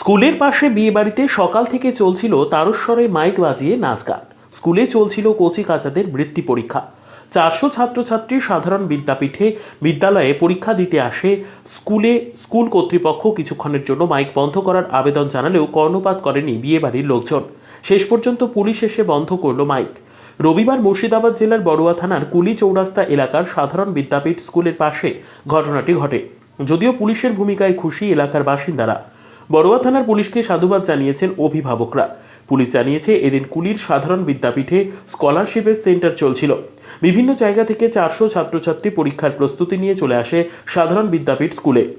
স্কুলের পাশে বিয়ে বাড়িতে সকাল থেকে চলছিল তারস্বরে মাইক বাজিয়ে নাচ গান। স্কুলে চলছিল কচি কাচাদের বৃত্তি পরীক্ষা। চারশো ছাত্রছাত্রী সাধারণ বিদ্যাপীঠে বিদ্যালয়ে পরীক্ষা দিতে আসে। স্কুলে, স্কুল কর্তৃপক্ষ কিছুক্ষণের জন্য মাইক বন্ধ করার আবেদন জানালেও কর্ণপাত করেনি বিয়েবাড়ির লোকজন। শেষ পর্যন্ত পুলিশ এসে বন্ধ করল মাইক। রবিবার মুর্শিদাবাদ জেলার বড়ুয়া থানার কুলি চৌরাস্তা এলাকার সাধারণ বিদ্যাপীঠ স্কুলের পাশে ঘটনাটি ঘটে। যদিও পুলিশের ভূমিকায় খুশি এলাকার বাসিন্দারা। বড়ুয়া থানার পুলিশকে সাধুবাদ জানিয়েছেন অভিভাবকরা। পুলিশ জানিয়েছে, এদিন কুলির সাধারণ বিদ্যাপীঠে স্কলারশিপের সেন্টার চলছিল। বিভিন্ন জায়গা থেকে চারশো ছাত্রছাত্রী পরীক্ষার প্রস্তুতি নিয়ে চলে আসে সাধারণ বিদ্যাপীঠ স্কুলে।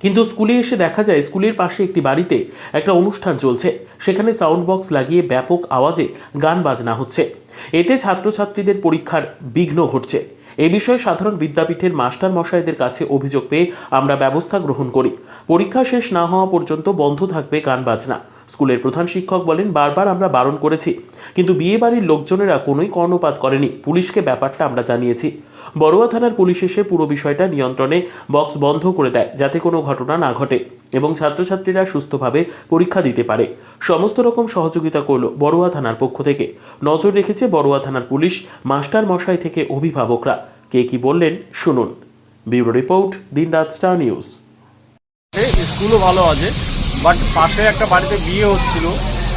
কিন্তু স্কুলে এসে দেখা যায়, স্কুলের পাশে একটি বাড়িতে একটা অনুষ্ঠান চলছে। সেখানে সাউন্ড বক্স লাগিয়ে ব্যাপক আওয়াজে গান বাজনা হচ্ছে। এতে ছাত্রছাত্রীদের পরীক্ষার বিঘ্ন ঘটছে। এ বিষয়ে সাধারণ বিদ্যাপীঠের মাস্টার মশাইদের কাছে অভিযোগ পেয়ে আমরা ব্যবস্থা গ্রহণ করি। পরীক্ষা শেষ না হওয়া পর্যন্ত বন্ধ থাকবে গান বাজনা। স্কুলের প্রধান শিক্ষক বলেন, বারবার আমরা বারণ করেছি, কিন্তু বিয়ে বাড়ির লোকজনেরা কোনোই কর্ণপাত করেনি। পুলিশকে ব্যাপারটা আমরা জানিয়েছি। বড়ুয়া থানার পুলিশ এসে পুরো বিষয়টা নিয়ন্ত্রণে বক্স বন্ধ করে দেয়, যাতে কোনো ঘটনা না ঘটে এবং ছাত্রছাত্রীরা সুস্থভাবে পরীক্ষা দিতে পারে। সমস্ত রকম সহযোগিতা করল বড়ুয়া থানার পক্ষ থেকে। নজর রেখেছে বড়ুয়া থানার পুলিশ, মাস্টার মশাই থেকে অভিভাবকরা। কে কি বললেন শুনুন। ব্যুরো রিপোর্ট দিনরাত স্টার নিউজ। স্কুলও ভালো আছে বাট পাশে একটা বাড়িতে বিয়ে হচ্ছিল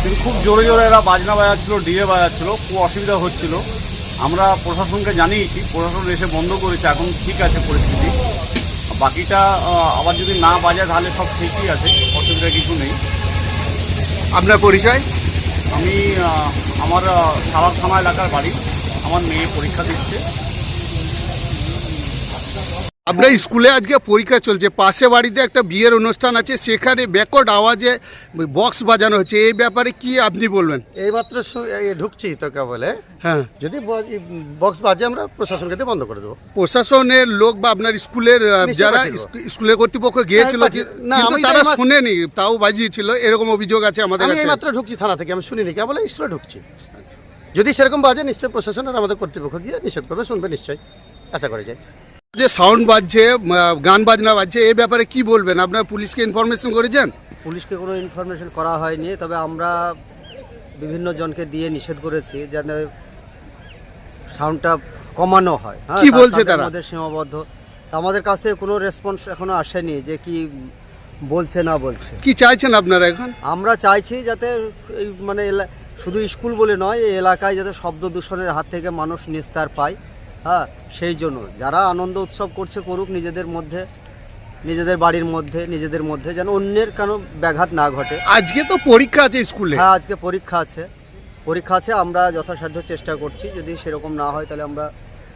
কিন্তু খুব জোরে জোরে এরা বাজনা বাজাচ্ছিল ডিজে বাজাচ্ছিল খুব অসুবিধা হচ্ছিল। আমরা প্রশাসনকে জানিয়েছি প্রশাসন এসে বন্ধ করেছে এখন ঠিক আছে পরিস্থিতি। বাকিটা আবার যদি না বাজায় তাহলে সব ঠিকই আছে অসুবিধা কিছু নেই। আপনার পরিচয়? আমি আমার সারা থানা এলাকার বাড়ি। আমার মেয়ে পরীক্ষা দিচ্ছে। আপনার স্কুলে আজকে পরীক্ষা চলছে। পাশে বাড়িতে একটা বিয়ের অনুষ্ঠান আছে সেখানে ব্যাকওয়ার্ড আওয়াজে বক্স বাজানো হচ্ছে। এই ব্যাপারে কি আপনি বলবেন? এইমাত্র ঢুকছি তোকে বলে। হ্যাঁ। যদি বক্স বাজে আমরা প্রশাসনকে দিয়ে বন্ধ করে দেবো। প্রশাসনের লোক বা আপনার স্কুলের যারা স্কুলের কর্তৃপক্ষ গিয়েছিল না, কিন্তু তারা শুনেনি তাও বাজিয়েছিল এরকম অভিযোগ আছে আমাদের আমি কাছে। এইমাত্র ঢুকছি থানা থেকে আমি শুনিনি কে বলে স্কুলে ঢুকছি। যদি সেরকম বাজে নিশ্চয়ই প্রশাসনের আমাদের কর্তৃপক্ষ গিয়ে নিষেধ করবে শুনবে নিশ্চয়ই। আশা করা যায় যে সাউন্ড বাজছে গান বাজনা বাজছে এই ব্যাপারে কি বলবেন? আপনার পুলিশকে ইনফরমেশন করেছেন? পুলিশকে কোনো ইনফরমেশন করা হয়নি তবে আমরা বিভিন্ন জনকে দিয়ে নিষেধ করেছি যেন সাউন্ডটা কমানো হয়। হ্যাঁ, কি বলছে তারা? আমাদের সীমাবদ্ধ। তা আমাদের কাছ থেকে কোনো রেসপন্স এখনও আসেনি যে কি বলছে না বলছে। কি চাইছেন আপনারা এখন? আমরা চাইছি যাতে এই মানে শুধু স্কুল বলে নয় এই এলাকায় যাতে শব্দ দূষণের হাত থেকে মানুষ নিস্তার পায়। হ্যাঁ সেই জন্য। যারা আনন্দ উৎসব করছে করুক নিজেদের মধ্যে নিজেদের বাড়ির মধ্যে নিজেদের মধ্যে যেন অন্যের কেন ব্যাঘাত না ঘটে। আজকে তো পরীক্ষা আছে স্কুলে। হ্যাঁ আজকে পরীক্ষা আছে। পরীক্ষা আছে আমরা যথাসাধ্য চেষ্টা করছি। যদি সেরকম না হয় তাহলে আমরা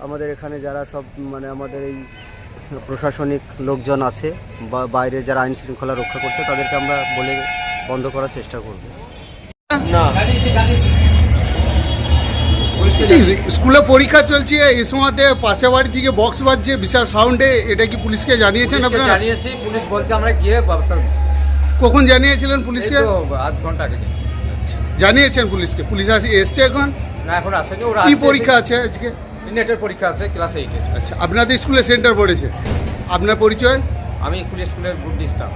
আমাদের এখানে যারা সব মানে আমাদের এই প্রশাসনিক লোকজন আছে বা বাইরে যারা আইন শৃঙ্খলা রক্ষা করছে তাদেরকে আমরা বলে বন্ধ করার চেষ্টা করব। এই স্কুলে পরীক্ষা চলছে এই সময়তে পাশে বাড়ি থেকে বক্স বাজছে বিশাল সাউন্ডে এটা কি পুলিশকে জানিয়েছেন আপনারা? জানিয়েছি পুলিশ বলছে আমরা গিয়ে ব্যবস্থা কখন জানিয়েছিলেন পুলিশকে? আধ ঘণ্টা আগে জানিয়েছেন পুলিশকে? পুলিশ আসে এসছে এখন? না এখন আসেনি ওরা কি পরীক্ষা আছে আজকে? নেটের পরীক্ষা আছে ক্লাস এইটের আচ্ছা আপনাদের স্কুলে সেন্টার পড়েছে? আপনার পরিচয়? আমি পুলিশ স্কুলের গ্রুপ ডি স্টাফ।